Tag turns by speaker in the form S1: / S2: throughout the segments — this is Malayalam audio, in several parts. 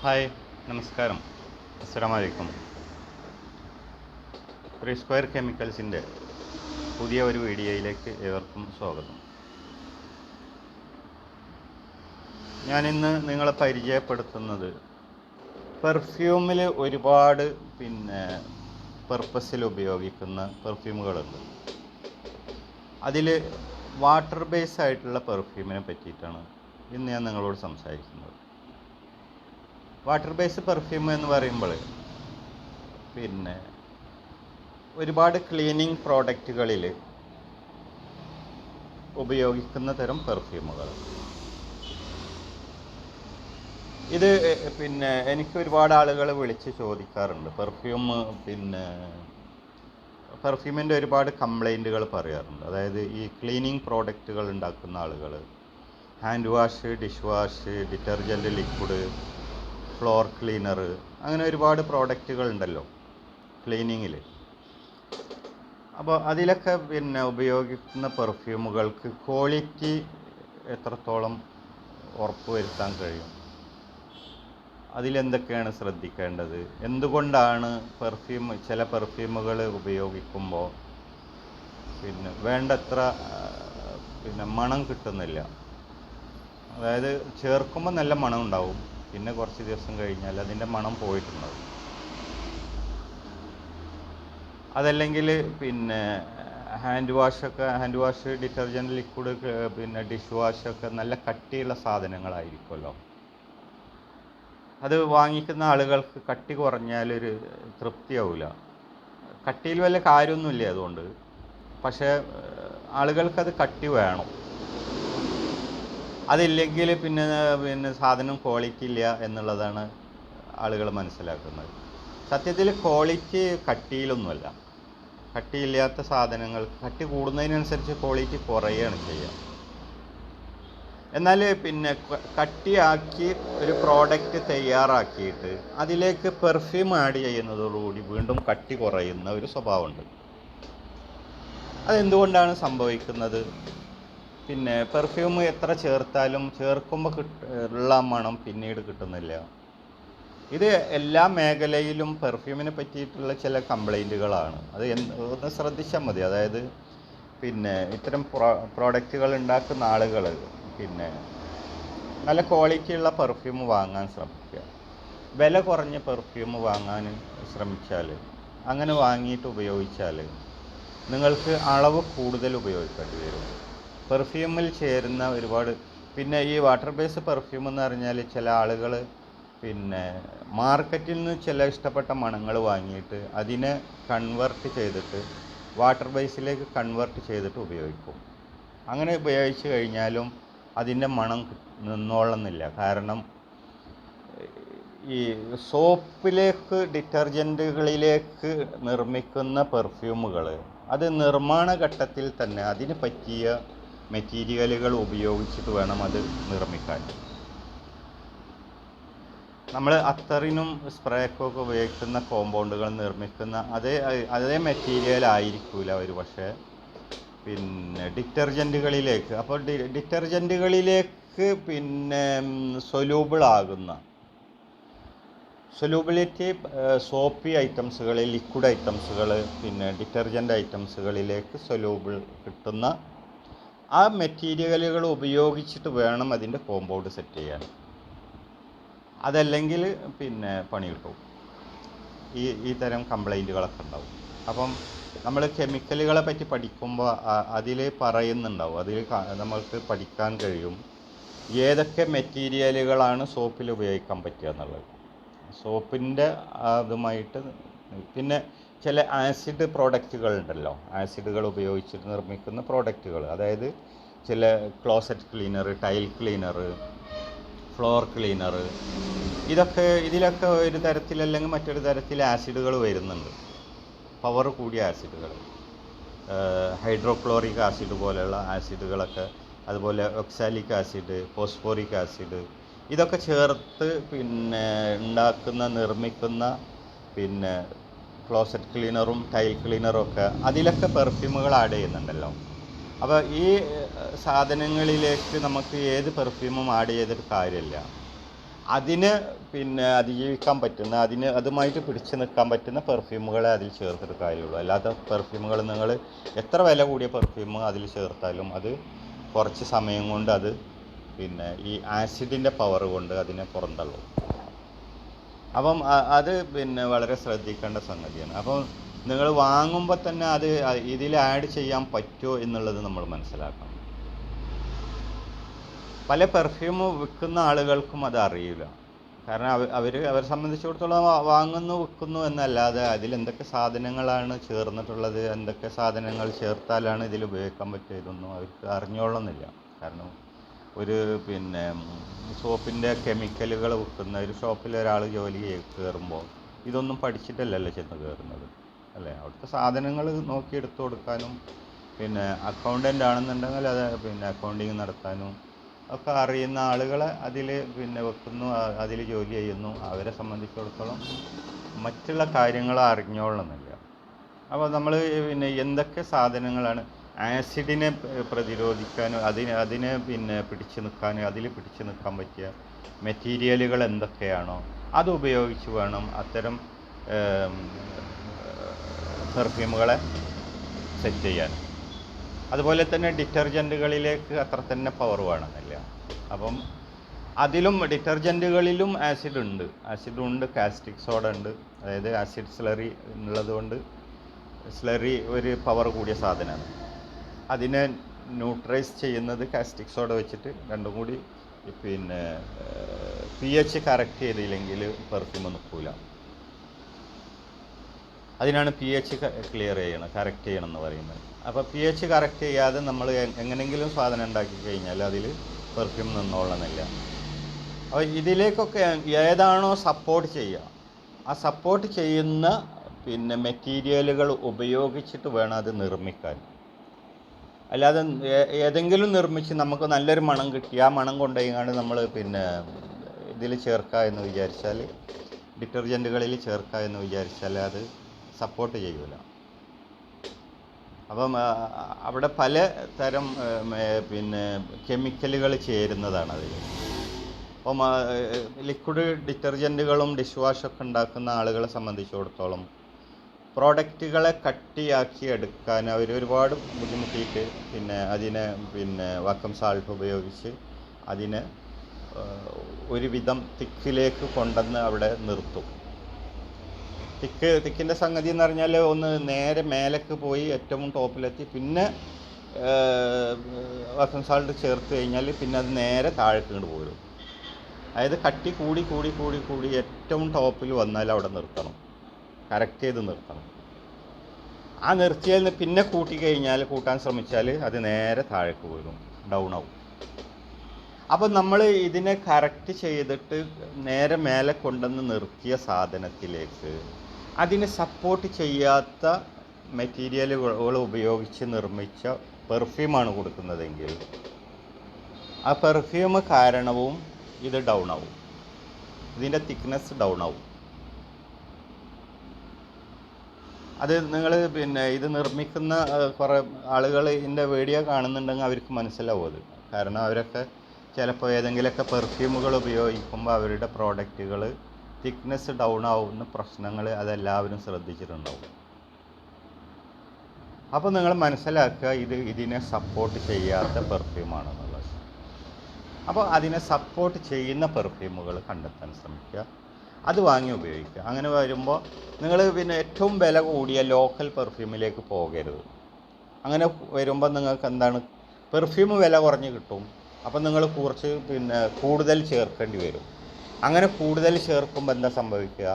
S1: ഹായ് നമസ്കാരം. അസ്സലാമലൈക്കും. ത്രീ സ്ക്വയർ കെമിക്കൽസിന്റെ പുതിയ ഒരു വീഡിയോയിലേക്ക് ഏവർക്കും സ്വാഗതം. ഞാനിന്ന് നിങ്ങളെ പരിചയപ്പെടുത്തുന്നത് പെർഫ്യൂമിൽ ഒരുപാട് പിന്നെ പർപ്പസിൽ ഉപയോഗിക്കുന്ന പെർഫ്യൂമുകളുണ്ട് അതിൽ വാട്ടർ ബേസ് ആയിട്ടുള്ള പെർഫ്യൂമിനെ പറ്റിയിട്ടാണ് ഇന്ന് ഞാൻ നിങ്ങളോട് സംസാരിക്കുന്നത്. വാട്ടർ ബേസ് പെർഫ്യൂം എന്ന് പറയുമ്പോൾ പിന്നെ ഒരുപാട് ക്ലീനിങ് പ്രോഡക്റ്റുകളിൽ ഉപയോഗിക്കുന്ന തരം പെർഫ്യൂമുകൾ ഇത് പിന്നെ എനിക്ക് ഒരുപാട് ആളുകൾ വിളിച്ച് ചോദിക്കാറുണ്ട്. പെർഫ്യൂം പിന്നെ പെർഫ്യൂമിന്റെ ഒരുപാട് കംപ്ലൈന്റുകൾ പറയാറുണ്ട്. അതായത് ഈ ക്ലീനിങ് പ്രോഡക്റ്റുകൾ ഉണ്ടാക്കുന്ന ആളുകൾ hand wash dish wash detergent liquid floor cleaner അങ്ങനെ ഒരുപാട് പ്രോഡക്റ്റുകൾ ഉണ്ടല്ലോ ക്ലീനിങ്ങിൽ അപ്പോൾ അതിലൊക്കെ പിന്നെ ഉപയോഗിക്കുന്ന പെർഫ്യൂമുകൾക്ക് ക്വാളിറ്റി എത്രത്തോളം ഉറപ്പുവരുത്താൻ കഴിയും? അതിലെന്തൊക്കെയാണ് ശ്രദ്ധിക്കേണ്ടത്? എന്തുകൊണ്ടാണ് പെർഫ്യൂം ചില പെർഫ്യൂമുകൾ ഉപയോഗിക്കുമ്പോൾ പിന്നെ വേണ്ടത്ര പിന്നെ മണം കിട്ടുന്നില്ല? അതായത് ചേർക്കുമ്പോൾ നല്ല മണം ഉണ്ടാവും പിന്നെ കുറച്ച് ദിവസം കഴിഞ്ഞാൽ അതിന്റെ മണം പോയിട്ടുണ്ടാവും. അതല്ലെങ്കിൽ പിന്നെ ഹാൻഡ് വാഷൊക്കെ ഹാൻഡ് വാഷ് ഡിറ്റർജന്റ് ലിക്വിഡ് പിന്നെ ഡിഷ് വാഷൊക്കെ നല്ല കട്ടിയുള്ള സാധനങ്ങളായിരിക്കുമല്ലോ. അത് വാങ്ങിക്കുന്ന ആളുകൾക്ക് കട്ടി കുറഞ്ഞാലൊരു തൃപ്തിയാവില്ല കട്ടിയിൽ വല്ല കാര്യമൊന്നുമില്ല അതുകൊണ്ട്? പക്ഷേ ആളുകൾക്കത് കട്ടി വേണം. അതില്ലെങ്കിൽ പിന്നെ പിന്നെ സാധനം ക്വാളിറ്റി ഇല്ല എന്നുള്ളതാണ് ആളുകൾ മനസ്സിലാക്കുന്നത്. സത്യത്തിൽ ക്വാളിറ്റി കട്ടിയിലൊന്നുമല്ല. കട്ടിയില്ലാത്ത സാധനങ്ങൾ കട്ടി കൂടുന്നതിനനുസരിച്ച് ക്വാളിറ്റി കുറയുകയാണ് ചെയ്യുക. എന്നാൽ പിന്നെ കട്ടിയാക്കി ഒരു പ്രോഡക്റ്റ് തയ്യാറാക്കിയിട്ട് അതിലേക്ക് പെർഫ്യൂം ആഡ് ചെയ്യുന്നതോടുകൂടി വീണ്ടും കട്ടി കുറയുന്ന ഒരു സ്വഭാവമുണ്ട്. അതെന്തുകൊണ്ടാണ് സംഭവിക്കുന്നത്? പിന്നെ പെർഫ്യൂം എത്ര ചേർത്താലും ചേർക്കുമ്പോൾ കിട്ട ഉള്ള മണം പിന്നീട് കിട്ടുന്നില്ല. ഇത് എല്ലാ മേഖലയിലും പെർഫ്യൂമിനെ പറ്റിയിട്ടുള്ള ചില കംപ്ലൈന്റുകളാണ് അത് ഒന്ന് ശ്രദ്ധിച്ചാൽ മതി. അതായത് പിന്നെ ഇത്തരം പ്രോ പ്രോഡക്റ്റുകൾ ഉണ്ടാക്കുന്ന ആളുകൾ പിന്നെ നല്ല ക്വാളിറ്റിയുള്ള പെർഫ്യൂം വാങ്ങാൻ ശ്രമിക്കുക. വില കുറഞ്ഞ പെർഫ്യൂം വാങ്ങാൻ ശ്രമിച്ചാൽ അങ്ങനെ വാങ്ങിയിട്ട് ഉപയോഗിച്ചാൽ നിങ്ങൾക്ക് അളവ് കൂടുതൽ ഉപയോഗിക്കേണ്ടി വരും. പെർഫ്യൂമിൽ ചേരുന്ന ഒരുപാട് പിന്നെ ഈ വാട്ടർ ബേസ് പെർഫ്യൂം എന്ന് പറഞ്ഞാൽ ചില ആളുകൾ പിന്നെ മാർക്കറ്റിൽ നിന്ന് ചില ഇഷ്ടപ്പെട്ട മണങ്ങൾ വാങ്ങിയിട്ട് അതിനെ കൺവെർട്ട് ചെയ്തിട്ട് വാട്ടർ ബേസിലേക്ക് കൺവെർട്ട് ചെയ്തിട്ട് ഉപയോഗിക്കും. അങ്ങനെ ഉപയോഗിച്ച് കഴിഞ്ഞാലും അതിന്റെ മണം നിന്നോളുന്നില്ല. കാരണം ഈ സോപ്പിലേക്ക് ഡിറ്റർജന്റുകളിലേക്ക് നിർമ്മിക്കുന്ന പെർഫ്യൂമുകൾ അത് നിർമ്മാണ ഘട്ടത്തിൽ തന്നെ അതിന് പറ്റിയ മെറ്റീരിയലുകൾ ഉപയോഗിച്ചിട്ട് വേണം അത് നിർമ്മിക്കാൻ. നമ്മൾ അത്തറിനും സ്പ്രേക്കും ഒക്കെ ഉപയോഗിക്കുന്ന കോമ്പൗണ്ടുകൾ നിർമ്മിക്കുന്ന അതേ അതേ മെറ്റീരിയൽ ആയിരിക്കില്ല ഒരു പക്ഷേ. പിന്നെ ഡിറ്റർജന്റുകളിലേക്ക് അപ്പോൾ ഡിറ്റർജന്റുകളിലേക്ക് പിന്നെ സൊലൂബിൾ ആകുന്ന സൊലൂബിലിറ്റി സോപ്പി ഐറ്റംസുകൾ ലിക്വിഡ് ഐറ്റംസുകൾ പിന്നെ ഡിറ്റർജന്റ് ഐറ്റംസുകളിലേക്ക് സൊലൂബിൾ കിട്ടുന്ന ആ മെറ്റീരിയലുകൾ ഉപയോഗിച്ചിട്ട് വേണം അതിന്റെ കോമ്പൗണ്ട് സെറ്റ് ചെയ്യാൻ. അതല്ലെങ്കിൽ പിന്നെ പണി കിട്ടും. ഈ ഈ തരം കംപ്ലൈന്റുകളൊക്കെ ഉണ്ടാവും. അപ്പം നമ്മൾ കെമിക്കലുകളെ പറ്റി പഠിക്കുമ്പോൾ അതിൽ പറയുന്നുണ്ടാവും. അതിൽ നമ്മൾക്ക് പഠിക്കാൻ കഴിയും. ഏതൊക്കെ മെറ്റീരിയലുകളാണ് സോപ്പിൽ ഉപയോഗിക്കാൻ പറ്റുക എന്നുള്ളത്. സോപ്പിന്റെ അതുമായിട്ട് പിന്നെ ചില ആസിഡ് പ്രോഡക്റ്റുകൾ ഉണ്ടല്ലോ ആസിഡുകൾ ഉപയോഗിച്ചിട്ട് നിർമ്മിക്കുന്ന പ്രോഡക്റ്റുകൾ. അതായത് ചില closet cleaner tile cleaner floor cleaner ഇതൊക്കെ ഇതിലൊക്കെ ഒരു തരത്തിൽ അല്ലെങ്കിൽ മറ്റൊരു തരത്തിൽ ആസിഡുകൾ വരുന്നുണ്ട്. പവർ കൂടിയ ആസിഡുകൾ. ഹൈഡ്രോക്ലോറിക് ആസിഡ് പോലെയുള്ള ആസിഡുകളൊക്കെ അതുപോലെ ഒക്സാലിക് ആസിഡ് ഫോസ്ഫോറിക് ആസിഡ് ഇതൊക്കെ ചേർത്ത് പിന്നെ ഉണ്ടാക്കുന്ന നിർമ്മിക്കുന്ന പിന്നെ ക്ലോസറ്റ് ക്ലീനറും ടൈൽ ക്ലീനറും ഒക്കെ അതിലൊക്കെ പെർഫ്യൂമുകൾ ആഡ് ചെയ്യുന്നുണ്ടല്ലോ. അപ്പോൾ ഈ സാധനങ്ങളിലേക്ക് നമുക്ക് ഏത് പെർഫ്യൂമും ആഡ് ചെയ്തിട്ട് കാര്യമില്ല. അതിന് പിന്നെ അതിജീവിക്കാൻ പറ്റുന്ന അതിന് അതുമായിട്ട് പിടിച്ചു നിൽക്കാൻ പറ്റുന്ന പെർഫ്യൂമുകളെ അതിൽ ചേർത്തിട്ട് കാര്യമുള്ളൂ. അല്ലാത്ത പെർഫ്യൂമുകൾ നിങ്ങൾ എത്ര വില കൂടിയ പെർഫ്യൂം അതിൽ ചേർത്താലും അത് കുറച്ച് സമയം കൊണ്ട് അത് പിന്നെ ഈ ആസിഡിന്റെ പവർ കൊണ്ട് അതിനെ പുറന്തള്ളും. അപ്പം അത് പിന്നെ വളരെ ശ്രദ്ധിക്കേണ്ട സംഗതിയാണ്. അപ്പം നിങ്ങൾ വാങ്ങുമ്പോൾ തന്നെ അത് ഇതിൽ ആഡ് ചെയ്യാൻ പറ്റുമോ എന്നുള്ളത് നമ്മൾ മനസ്സിലാക്കണം. പല പെർഫ്യൂം വിൽക്കുന്ന ആളുകൾക്കും അത് അറിയില്ല. കാരണം അവ അവർ അവരെ സംബന്ധിച്ചിടത്തോളം വാങ്ങുന്നു വിൽക്കുന്നു എന്നല്ലാതെ അതിൽ എന്തൊക്കെ സാധനങ്ങളാണ് ചേർന്നിട്ടുള്ളത് എന്തൊക്കെ സാധനങ്ങൾ ചേർത്താലാണ് ഇതിൽ ഉപയോഗിക്കാൻ പറ്റിയതൊന്നും അവർക്ക് അറിഞ്ഞോളുന്നില്ല കാരണം ഒരു പിന്നെ സോപ്പിന്റെ കെമിക്കലുകൾ വിൽക്കുന്ന ഒരു ഷോപ്പിൽ ഒരാൾ ജോലി കയറുമ്പോൾ ഇതൊന്നും പഠിച്ചിട്ടല്ലല്ലോ ചെന്ന് കയറുന്നത് അല്ലേ? അവിടുത്തെ സാധനങ്ങൾ നോക്കി എടുത്തു കൊടുക്കാനും പിന്നെ അക്കൗണ്ടന്റ് ആണെന്നുണ്ടെങ്കിൽ അത് പിന്നെ അക്കൗണ്ടിങ് നടത്താനും ഒക്കെ അറിയുന്ന ആളുകളെ അതിൽ പിന്നെ വെക്കുന്നു അതിൽ ജോലി ചെയ്യുന്നു. അവരെ സംബന്ധിച്ചിടത്തോളം മറ്റുള്ള കാര്യങ്ങൾ അറിഞ്ഞോളണമെന്നില്ല അപ്പോൾ നമ്മൾ പിന്നെ എന്തൊക്കെ സാധനങ്ങളാണ് ആസിഡിനെ പ്രതിരോധിക്കാനും അതിന് അതിനെ പിന്നെ പിടിച്ചു നിൽക്കാനും അതിൽ പിടിച്ചു നിൽക്കാൻ പറ്റിയ മെറ്റീരിയലുകൾ എന്തൊക്കെയാണോ അത് ഉപയോഗിച്ച് വേണം അത്തരം പെർഫ്യൂമുകളെ സെറ്റ് ചെയ്യാൻ. അതുപോലെ തന്നെ ഡിറ്റർജന്റുകളിലേക്ക് അത്ര തന്നെ പവർ വേണമെന്നില്ല. അപ്പം അതിലും ഡിറ്റർജന്റുകളിലും ആസിഡ് ഉണ്ട്. ആസിഡ് ഉണ്ട് കാസ്റ്റിക് സോഡ ഉണ്ട്. അതായത് ആസിഡ് സ്ലറി ഉള്ളതുകൊണ്ട് സ്ലറി ഒരു പവർ കൂടിയ സാധനമാണ്. അതിനെ ന്യൂട്രൈസ് ചെയ്യുന്നത് കാസ്റ്റിക് സോഡ വെച്ചിട്ട് രണ്ടും കൂടി പിന്നെ പി എച്ച് കറക്റ്റ് ചെയ്തില്ലെങ്കിൽ പെർഫ്യൂം നിൽക്കില്ല അതിനാണ് പി എച്ച് ക്ലിയർ ചെയ്യണം കറക്റ്റ് ചെയ്യണം എന്ന് പറയുന്നത്. അപ്പോൾ പി എച്ച് കറക്റ്റ് ചെയ്യാതെ നമ്മൾ എങ്ങനെങ്കിലും സാധനം ഉണ്ടാക്കി കഴിഞ്ഞാൽ അതിൽ പെർഫ്യൂം നിന്നോളണമെന്നില്ല അപ്പോൾ ഇതിലേക്കൊക്കെ ഏതാണോ സപ്പോർട്ട് ചെയ്യുക. ആ സപ്പോർട്ട് ചെയ്യുന്ന പിന്നെ മെറ്റീരിയലുകൾ ഉപയോഗിച്ചിട്ട് വേണം അത് നിർമ്മിക്കാൻ. അല്ലാതെ ഏതെങ്കിലും നിർമ്മിച്ച് നമുക്ക് നല്ലൊരു മണം കിട്ടി. ആ മണം കൊണ്ടുപോയിങ്ങാണ്ട് നമ്മൾ പിന്നെ ഇതിൽ ചേർക്കുക എന്ന് വിചാരിച്ചാൽ ഡിറ്റർജന്റുകളിൽ ചേർക്കുക എന്ന് വിചാരിച്ചാൽ അത് സപ്പോർട്ട് ചെയ്യൂല. അപ്പം അവിടെ പല തരം പിന്നെ കെമിക്കലുകൾ ചേരുന്നതാണ് അതിൽ അപ്പം ലിക്വിഡ് ഡിറ്റർജന്റുകളും ഡിഷ് വാഷൊക്കെ ഉണ്ടാക്കുന്ന ആളുകളെ സംബന്ധിച്ചിടത്തോളം പ്രോഡക്റ്റുകളെ കട്ടിയാക്കി എടുക്കാൻ അവർ ഒരുപാട് ബുദ്ധിമുട്ടിയിട്ട് പിന്നെ അതിനെ പിന്നെ വക്കം സാൾട്ട് ഉപയോഗിച്ച് അതിനെ ഒരുവിധം തിക്കിലേക്ക് കൊണ്ടുവന്ന് അവിടെ നിർത്തും. തിക്ക് തിക്കിന്റെ സംഗതി എന്ന് പറഞ്ഞാൽ ഒന്ന് നേരെ മേലേക്ക് പോയി ഏറ്റവും ടോപ്പിലെത്തി. പിന്നെ വക്കം സാൾട്ട് ചേർത്ത് കഴിഞ്ഞാൽ പിന്നെ അത് നേരെ താഴേക്ക് ഇങ്ങോട്ട് പോരും. അതായത് കട്ടി കൂടി കൂടി കൂടി കൂടി ഏറ്റവും ടോപ്പിൽ വന്നാൽ അവിടെ നിർത്തണം. കറക്റ്റ് ചെയ്ത് നിർത്തണം. ആ നിർത്തിയതിൽ നിന്ന് പിന്നെ കൂട്ടി കഴിഞ്ഞാൽ കൂട്ടാൻ ശ്രമിച്ചാൽ അത് നേരെ താഴേക്ക് വീഴും ഡൗൺ ആവും. അപ്പോൾ നമ്മൾ ഇതിനെ കറക്റ്റ് ചെയ്തിട്ട് നേരെ മേലെ കൊണ്ടുവന്ന് നിർത്തിയ സാധനത്തിലേക്ക് അതിനെ സപ്പോർട്ട് ചെയ്യാത്ത മെറ്റീരിയലുകൾ ഉപയോഗിച്ച് നിർമ്മിച്ച പെർഫ്യൂമാണ് കൊടുക്കുന്നതെങ്കിൽ ആ പെർഫ്യൂം കാരണവും ഇത് ഡൗൺ ആവും. ഇതിന്റെ തിക്നെസ് ഡൗൺ ആവും. അത് നിങ്ങൾ പിന്നെ ഇത് നിർമ്മിക്കുന്ന കുറേ ആളുകൾ ഇതിന്റെ വീഡിയോ കാണുന്നുണ്ടെങ്കിൽ അവർക്ക് മനസ്സിലാവും അത്. കാരണം അവരൊക്കെ ചിലപ്പോൾ ഏതെങ്കിലുമൊക്കെ പെർഫ്യൂമുകൾ ഉപയോഗിക്കുമ്പോൾ അവരുടെ പ്രോഡക്റ്റുകൾ തിക്നെസ് ഡൗൺ ആവുന്ന പ്രശ്നങ്ങൾ അതെല്ലാവരും ശ്രദ്ധിച്ചിട്ടുണ്ടാവും. അപ്പോൾ നിങ്ങൾ മനസ്സിലാക്കുക ഇത് ഇതിനെ സപ്പോർട്ട് ചെയ്യാത്ത പെർഫ്യൂമാണെന്നുള്ളത് അപ്പോൾ അതിനെ സപ്പോർട്ട് ചെയ്യുന്ന പെർഫ്യൂമുകൾ കണ്ടെത്താൻ ശ്രമിക്കുക. അത് വാങ്ങി ഉപയോഗിക്കുക. അങ്ങനെ വരുമ്പോൾ നിങ്ങൾ പിന്നെ ഏറ്റവും വില കൂടിയ ലോക്കൽ പെർഫ്യൂമിലേക്ക് പോകരുത്. അങ്ങനെ വരുമ്പോൾ നിങ്ങൾക്ക് എന്താണ് പെർഫ്യൂം വില കുറഞ്ഞ് കിട്ടും. അപ്പം നിങ്ങൾ കുറച്ച് പിന്നെ കൂടുതൽ ചേർക്കേണ്ടി വരും. അങ്ങനെ കൂടുതൽ ചേർക്കുമ്പോൾ എന്താ സംഭവിക്കുക?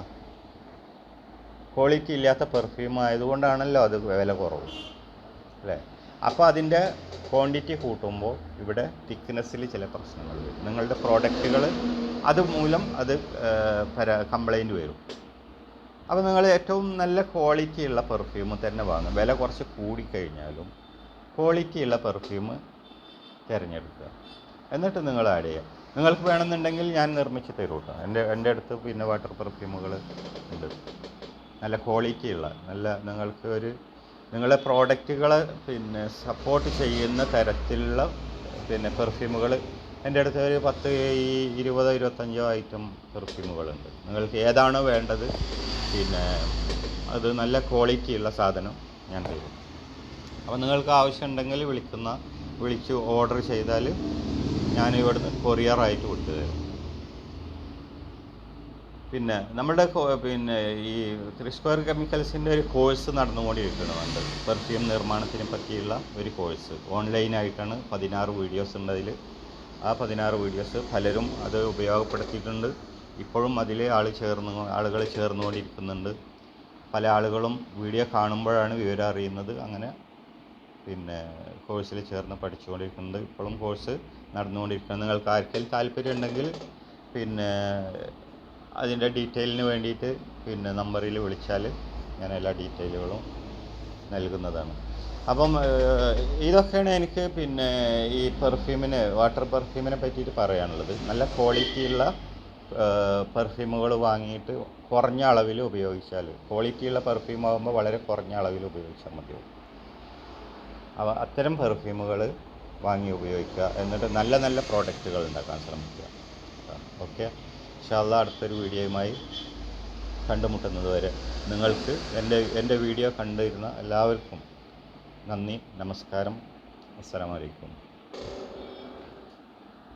S1: ക്വാളിറ്റി ഇല്ലാത്ത പെർഫ്യൂം ആയതുകൊണ്ടാണല്ലോ അത് വില കുറവ്. അല്ലേ? അപ്പോൾ അതിന്റെ ക്വാണ്ടിറ്റി കൂട്ടുമ്പോൾ ഇവിടെ തിക്നെസ്സിൽ ചില പ്രശ്നങ്ങൾ വരും. നിങ്ങളുടെ പ്രോഡക്റ്റുകൾ അതുമൂലം അത് പര കംപ്ലൈന്റ് വരും. അപ്പോൾ നിങ്ങൾ ഏറ്റവും നല്ല ക്വാളിറ്റിയുള്ള പെർഫ്യൂം തന്നെ വാങ്ങും. വില കുറച്ച് കൂടിക്കഴിഞ്ഞാലും ക്വാളിറ്റിയുള്ള പെർഫ്യൂം തിരഞ്ഞെടുക്കുക. എന്നിട്ട് നിങ്ങൾ ആഡ് ചെയ്യുക. നിങ്ങൾക്ക് വേണമെന്നുണ്ടെങ്കിൽ ഞാൻ നിർമ്മിച്ച് തരും കേട്ടോ എന്റെ എന്റെ അടുത്ത് പിന്നെ വാട്ടർ പെർഫ്യൂമുകൾ ഉണ്ട്. നല്ല ക്വാളിറ്റിയുള്ള നല്ല നിങ്ങൾക്ക് ഒരു നിങ്ങളെ പ്രോഡക്റ്റുകളെ പിന്നെ സപ്പോർട്ട് ചെയ്യുന്ന തരത്തിലുള്ള പിന്നെ പെർഫ്യൂമുകൾ എന്റെ അടുത്ത് ഒരു പത്ത് ഇരുപതോ ഇരുപത്തഞ്ചോ ഐറ്റം പെർഫ്യൂമുകളുണ്ട്. നിങ്ങൾക്ക് ഏതാണോ വേണ്ടത് പിന്നെ അത് നല്ല ക്വാളിറ്റിയുള്ള സാധനം ഞാൻ തരും. അപ്പോൾ നിങ്ങൾക്ക് ആവശ്യമുണ്ടെങ്കിൽ വിളിക്കുന്ന വിളിച്ച് ഓർഡർ ചെയ്താൽ ഞാൻ ഇവിടുന്ന് കൊറിയറായിട്ട് വിട്ടുതരും പിന്നെ നമ്മുടെ പിന്നെ ഈ സ്ക്വയർ കെമിക്കൽസിന്റെ ഒരു കോഴ്സ് നടന്നുകൊണ്ടിരിക്കുന്നുണ്ട് പെർഫ്യൂം നിർമ്മാണത്തിനെ പറ്റിയുള്ള ഒരു കോഴ്സ്. ഓൺലൈനായിട്ടാണ് പതിനാറ് വീഡിയോസ് ഉണ്ട് ആ പതിനാറ് വീഡിയോസ് പലരും അത് ഉപയോഗപ്പെടുത്തിയിട്ടുണ്ട്. ഇപ്പോഴും അതിൽ ആൾ ചേർന്ന് ആളുകൾ ചേർന്നുകൊണ്ടിരിക്കുന്നുണ്ട്. പല ആളുകളും വീഡിയോ കാണുമ്പോഴാണ് വിവരം അറിയുന്നത്. അങ്ങനെ പിന്നെ കോഴ്സിൽ ചേർന്ന് പഠിച്ചുകൊണ്ടിരിക്കുന്നത് ഇപ്പോഴും കോഴ്സ് നടന്നുകൊണ്ടിരിക്കുന്നത് നിങ്ങൾക്ക് ആർക്കെങ്കിലും താല്പര്യം ഉണ്ടെങ്കിൽ പിന്നെ അതിന്റെ ഡീറ്റെയിലിന് വേണ്ടിയിട്ട് പിന്നെ നമ്പറിൽ വിളിച്ചാൽ ഞാൻ എല്ലാ ഡീറ്റെയിലുകളും നൽകുന്നതാണ്. അപ്പം ഇതൊക്കെയാണ് എനിക്ക് പിന്നെ ഈ പെർഫ്യൂമിന് വാട്ടർ പെർഫ്യൂമിനെ പറ്റിയിട്ട് പറയാനുള്ളത്. നല്ല ക്വാളിറ്റിയുള്ള പെർഫ്യൂമുകൾ വാങ്ങിയിട്ട് കുറഞ്ഞ അളവിൽ ഉപയോഗിച്ചാൽ ക്വാളിറ്റിയുള്ള പെർഫ്യൂം ആകുമ്പോൾ വളരെ കുറഞ്ഞ അളവിൽ ഉപയോഗിച്ചാൽ മതിയാവും. അപ്പം അത്തരം പെർഫ്യൂമുകൾ വാങ്ങി ഉപയോഗിക്കുക. എന്നിട്ട് നല്ല നല്ല പ്രോഡക്റ്റുകൾ ഉണ്ടാക്കാൻ ശ്രമിക്കുക. ഓക്കെ? ഇൻഷാല്ല അടുത്തൊരു വീഡിയോയുമായി കണ്ടുമുട്ടുന്നത് വരെ നിങ്ങൾക്ക് എന്റെ എന്റെ വീഡിയോ കണ്ടിരുന്ന എല്ലാവർക്കും നന്ദി നമസ്കാരം അസ്സലാമു അലൈക്കും.